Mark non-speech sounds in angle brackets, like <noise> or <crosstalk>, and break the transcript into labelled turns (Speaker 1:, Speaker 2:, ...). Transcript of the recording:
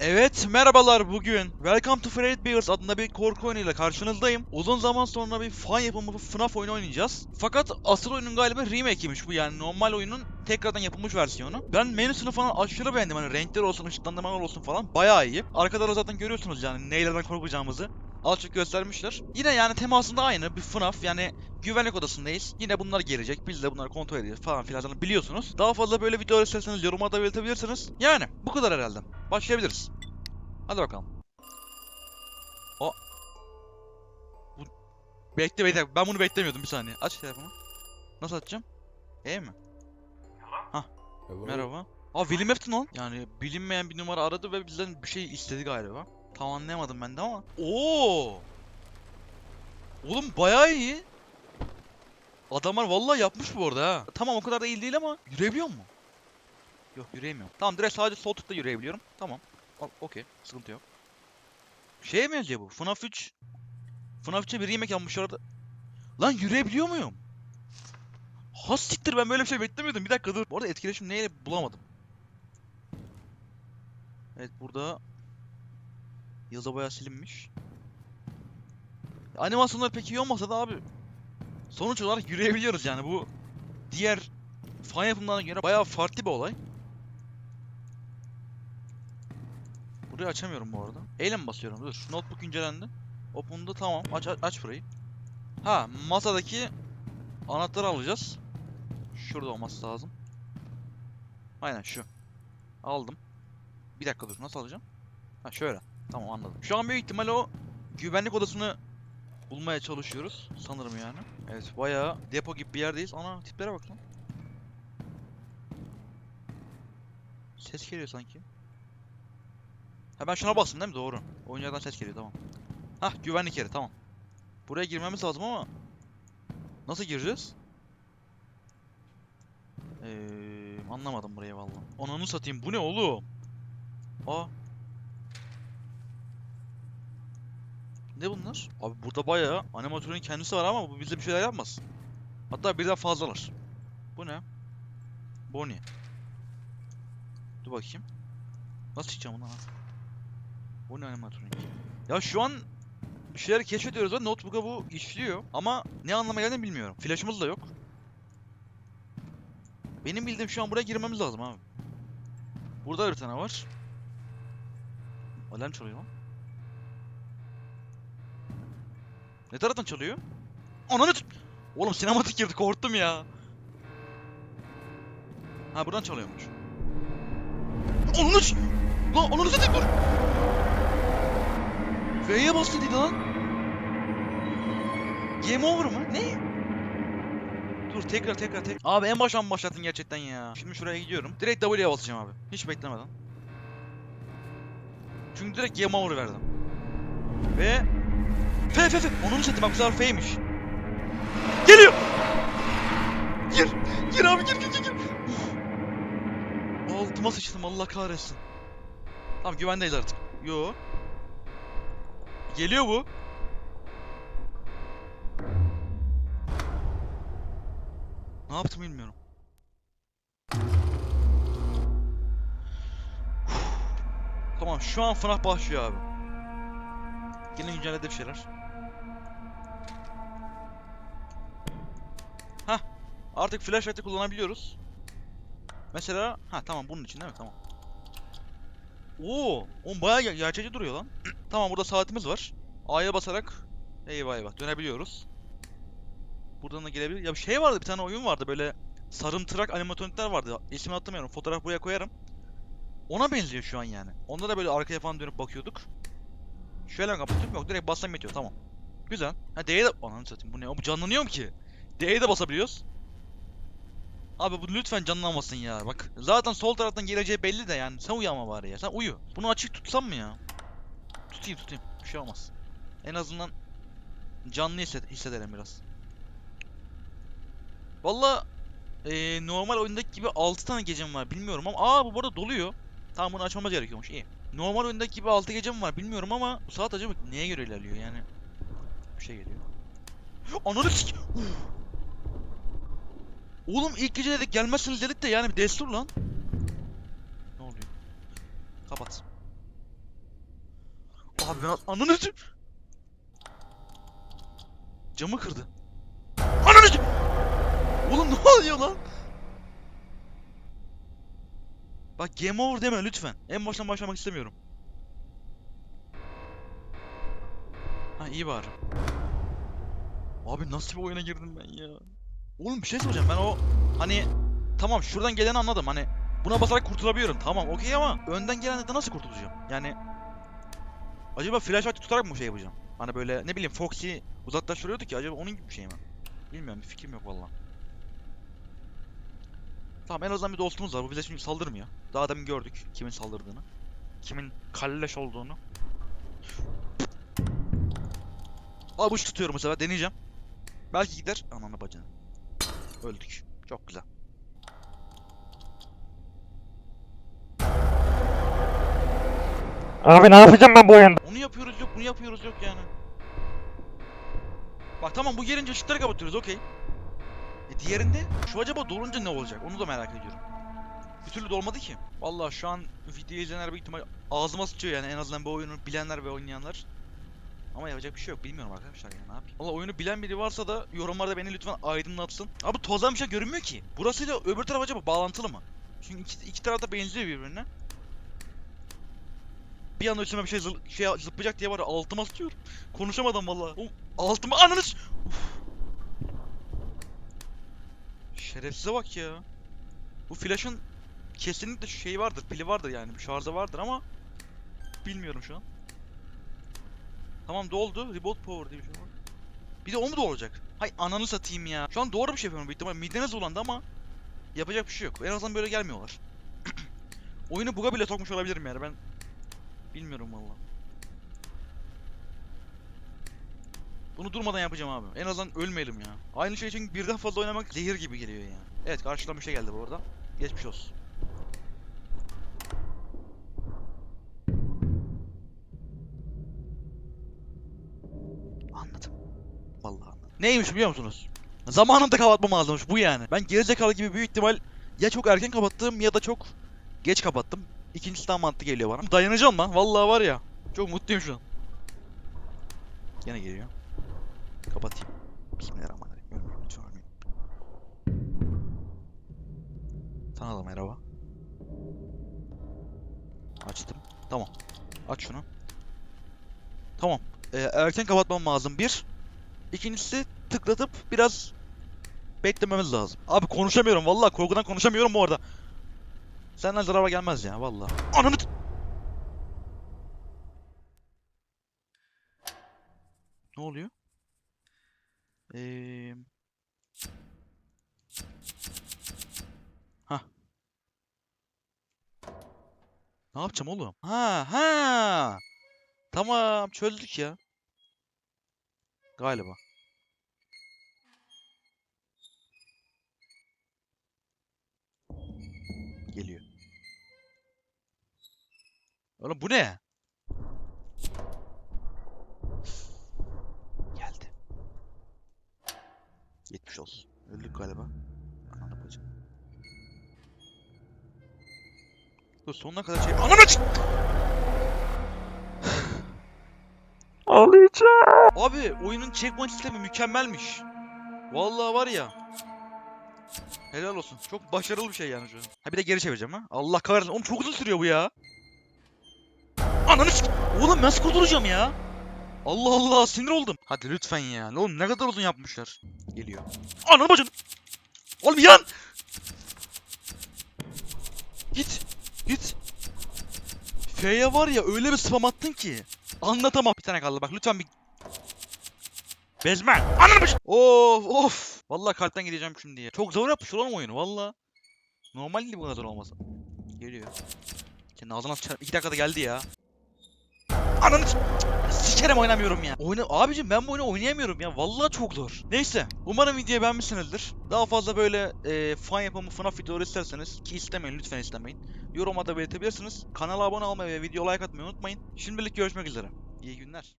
Speaker 1: Evet merhabalar bugün Welcome to Fredbear's adında bir korku oyunuyla karşınızdayım. Uzun zaman sonra bir fan yapımı FNAF oyunu oynayacağız. Fakat asıl oyunun galiba remake'iymiş bu yani normal oyunun tekrardan yapılmış versiyonu. Ben menüsünü falan aşırı beğendim hani renkler olsun ışıklandırmalar olsun falan bayağı iyi. Arkada da zaten görüyorsunuz yani neylerden korkacağımızı. Az çok göstermişler. Yine yani temasında aynı bir FNAF yani güvenlik odasındayız. Yine bunlar gelecek. Biz de bunları kontrol edeceğiz falan filan biliyorsunuz. Daha fazla böyle video isterseniz yoruma da belirtebilirsiniz. Yani bu kadar herhalde. Başlayabiliriz. Hadi bakalım. O. Bu... Bekle bekle. Ben bunu beklemiyordum bir saniye. Aç telefonu. Nasıl açacağım? E mi?
Speaker 2: Hello?
Speaker 1: Merhaba. Aa William Afton lan. Yani bilinmeyen bir numara aradı ve bizden bir şey istedi galiba. Tam anlayamadım ben de ama. Oo. Oğlum bayağı iyi. Adamlar vallahi yapmış bu arada ha. Tamam o kadar da iyi değil ama yürüyebiliyor mu? Yok yürüyemiyorum. Tamam direkt sadece sol tıkla yürüyebiliyorum. Tamam. Okey. Sıkıntı yok. Şeye mi yazıyor bu? FNAF 3. FNAF 3'e bir remake yapmışlar da. Lan yürüyebiliyor muyum? Ha siktir ben böyle bir şey beklemiyordum. Bir dakika dur. Bu arada etkileşim neyle bulamadım. Evet burada yazı bayağı silinmiş. Animasyonlar pek iyi olmasa da abi sonuç olarak yürüyebiliyoruz yani bu diğer fan yapımlarına göre bayağı farklı bir olay. Burayı açamıyorum bu arada. Eyle basıyorum? Dur. Notebook incelendi. Open'da tamam. Aç, aç, aç burayı. Ha masadaki anahtarı alacağız. Şurada olması lazım. Aynen şu. Aldım. Bir dakika dur. Nasıl alacağım? Ha şöyle. Tamam anladım. Şu an büyük ihtimal o güvenlik odasını bulmaya çalışıyoruz. Sanırım yani. Evet bayağı depo gibi bir yerdeyiz. Ana tiplere bak lan. Ses geliyor sanki. Ha ben şuna bastım değil mi? Doğru. Oyunculardan ses geliyor tamam. Hah güvenlik yeri tamam. Buraya girmemiz lazım ama nasıl gireceğiz? Eee anlamadım burayı vallahi. Ananı satayım bu ne oğlum? Aa. Ne bunlar? Abi burada bayağı animatörün kendisi var ama bu bize bir şeyler yapmaz. Hatta birden fazlalar. Bu ne? Bonnie. Dur bakayım. Nasıl çıkacağım ha? Bu ne animatronik? Ya şu an bir şeyler keşfediyoruz ve notebook'a bu işliyor ama ne anlama geldiğini bilmiyorum. Flash'ımız da yok. Benim bildiğim şu an buraya girmemiz lazım abi. Burada bir tane var. Alarm çalıyor lan. Ne taraftan çalıyor? Ananı t- Oğlum sinematik girdi korktum ya. Ha buradan çalıyormuş. Ananı Lan ananı satayım dur. V'ye bastı dedi lan. Game over mı? Ne? Dur tekrar tekrar tek. Abi en baştan başlattın gerçekten ya. Şimdi şuraya gidiyorum. Direkt W'ye basacağım abi. Hiç beklemeden. Çünkü direkt game over verdim. Ve F F F. Onu mu satayım bak bu sefer. Geliyor. Gir. Gir abi gir gir gir. gir. Altıma sıçtım Allah kahretsin. Tamam güvendeyiz artık. Yo. Geliyor bu. Ne yaptım bilmiyorum. Tamam şu an FNAF başlıyor abi. Yine güncelledi bir şeyler. Artık flashlight'ı kullanabiliyoruz. Mesela ha tamam bunun için değil mi? Tamam. Oo, on bayağı ger- gerçekçi duruyor lan. <clears throat> tamam burada saatimiz var. A'ya basarak eyvah eyvah dönebiliyoruz. Buradan da gelebilir. Ya bir şey vardı bir tane oyun vardı böyle sarımtırak animatronikler vardı. İsmini hatırlamıyorum. Fotoğraf buraya koyarım. Ona benziyor şu an yani. Onda da böyle arkaya falan dönüp bakıyorduk. Şöyle mi kapatıyorum? Yok direkt bassam yetiyor tamam. Güzel. Ha D'ye de... Ananı satayım bu ne? Bu canlanıyor ki? D'ye de basabiliyoruz. Abi bu lütfen canlanmasın ya. Bak zaten sol taraftan geleceği belli de yani. Sen uyanma bari ya. Sen uyu. Bunu açık tutsam mı ya? Tutayım tutayım. Bir şey olmaz. En azından canlı hissed hissederim biraz. Valla eee, normal oyundaki gibi 6 tane gecem var bilmiyorum ama aa bu burada doluyor. Tamam bunu açmamız gerekiyormuş iyi. Normal oyundaki gibi 6 gecem var bilmiyorum ama bu saat acaba neye göre ilerliyor yani? Bir şey geliyor. <gasps> Ananı sik... Oğlum ilk gece dedik gelmezsiniz dedik de yani bir destur lan. Ne oluyor? Kapat. Abi ben ananı Camı kırdı. Ananı Oğlum ne oluyor lan? Bak game over deme lütfen. En baştan başlamak istemiyorum. Ha iyi bari. Abi nasıl bir oyuna girdim ben ya? Oğlum bir şey soracağım ben o hani tamam şuradan geleni anladım hani buna basarak kurtulabiliyorum tamam okey ama önden gelende de nasıl kurtulacağım? Yani acaba flashlight tutarak mı şey yapacağım? Hani böyle ne bileyim Foxy uzaklaştırıyordu ki acaba onun gibi bir şey mi? Bilmiyorum bir fikrim yok vallahi. Tamam en azından bir dostumuz var bu bize şimdi saldırmıyor. Daha demin gördük kimin saldırdığını. Kimin kalleş olduğunu. Avuç tutuyorum bu sefer deneyeceğim. Belki gider. Ananı bacını. Öldük. Çok güzel.
Speaker 3: Abi ne yapacağım ben bu oyunda?
Speaker 1: Onu yapıyoruz yok, bunu yapıyoruz yok yani. Bak tamam bu gelince ışıkları kapatıyoruz okey. E diğerinde şu acaba dolunca ne olacak? Onu da merak ediyorum. Bir türlü dolmadı ki. Vallahi şu an videoyu izleyenler büyük ihtimal ağzıma sıçıyor yani en azından bu oyunu bilenler ve oynayanlar. Ama yapacak bir şey yok bilmiyorum arkadaşlar ya ne yapayım. Valla oyunu bilen biri varsa da yorumlarda beni lütfen aydınlatsın. Abi tozdan bir şey görünmüyor ki. Burasıyla öbür taraf acaba bağlantılı mı? Çünkü iki, iki taraf da benziyor birbirine. Bir anda üstüme bir şey, zıl, şey zıplayacak diye var ya altıma sıçıyorum. Konuşamadım. Oğlum, altıma ananı. Şerefsize bak ya. Bu flash'ın kesinlikle şeyi vardır, pili vardır yani, bir şarjı vardır ama bilmiyorum şu an. Tamam doldu. Reboot power diye bir şey var. Bir de o mu dolacak? Hay ananı satayım ya. Şu an doğru bir şey yapıyorum büyük ihtimal. Mideniz dolandı ama yapacak bir şey yok. En azından böyle gelmiyorlar. <clears throat> Oyunu buga bile sokmuş olabilirim yani ben bilmiyorum valla. Bunu durmadan yapacağım abi. En azından ölmeyelim ya. Aynı şey çünkü birden fazla oynamak zehir gibi geliyor yani. Evet karşıdan bir şey geldi bu arada. Geçmiş olsun. Neymiş biliyor musunuz? Zamanında kapatmam lazımmış bu yani. Ben gerizekalı gibi büyük ihtimal ya çok erken kapattım ya da çok geç kapattım. İkincisi daha mantıklı geliyor bana. Dayanacağım lan. Vallahi var ya. Çok mutluyum şu an. Yine geliyor. Kapatayım. Bismillahirrahmanirrahim. Ölmeyeyim lütfen. Sana da merhaba. Açtım. Tamam. Aç şunu. Tamam. Ee, erken kapatmam lazım bir. İkincisi tıklatıp biraz beklememiz lazım. Abi konuşamıyorum vallahi korkudan konuşamıyorum bu arada. Senden zarara gelmez ya vallahi. Ananı Ne oluyor? Eee... Hah. Ne yapacağım oğlum? Ha ha. Tamam çözdük ya. Galiba. Oğlum bu ne? Geldi. Yetmiş olsun. Öldük galiba. Ananı bacım. Dur sonuna kadar şey... Ananı ç-
Speaker 3: Ağlayacağım.
Speaker 1: Abi oyunun checkpoint sistemi mükemmelmiş. Vallahi var ya. Helal olsun. Çok başarılı bir şey yani şu an. Ha bir de geri çevireceğim ha. Allah kahretsin. Oğlum çok uzun sürüyor bu ya. Ananı s- Oğlum nasıl kurtulacağım ya? Allah Allah sinir oldum. Hadi lütfen ya. Oğlum ne kadar uzun yapmışlar. Geliyor. Ananı bacını. Oğlum yan. Git. Git. F'ye var ya öyle bir spam attın ki. Anlatamam. Bir tane kaldı bak lütfen bir Bezme. Ananı başı. Of of. Vallahi kalpten gideceğim şimdi ya. Çok zor yapmış oğlum oyunu valla. Normal değil bu kadar zor olması. Geliyor. Senin ağzına sıçarım. İki dakikada geldi ya. Ananı Sikerim oynamıyorum ya. Oyna abicim ben bu oyunu oynayamıyorum ya. Vallahi çok zor. Neyse. Umarım videoyu beğenmişsinizdir. Daha fazla böyle e, fan yapımı FNAF videoları isterseniz ki istemeyin lütfen istemeyin. Yoruma da belirtebilirsiniz. Kanala abone olmayı ve video like atmayı unutmayın. Şimdilik görüşmek üzere. İyi günler.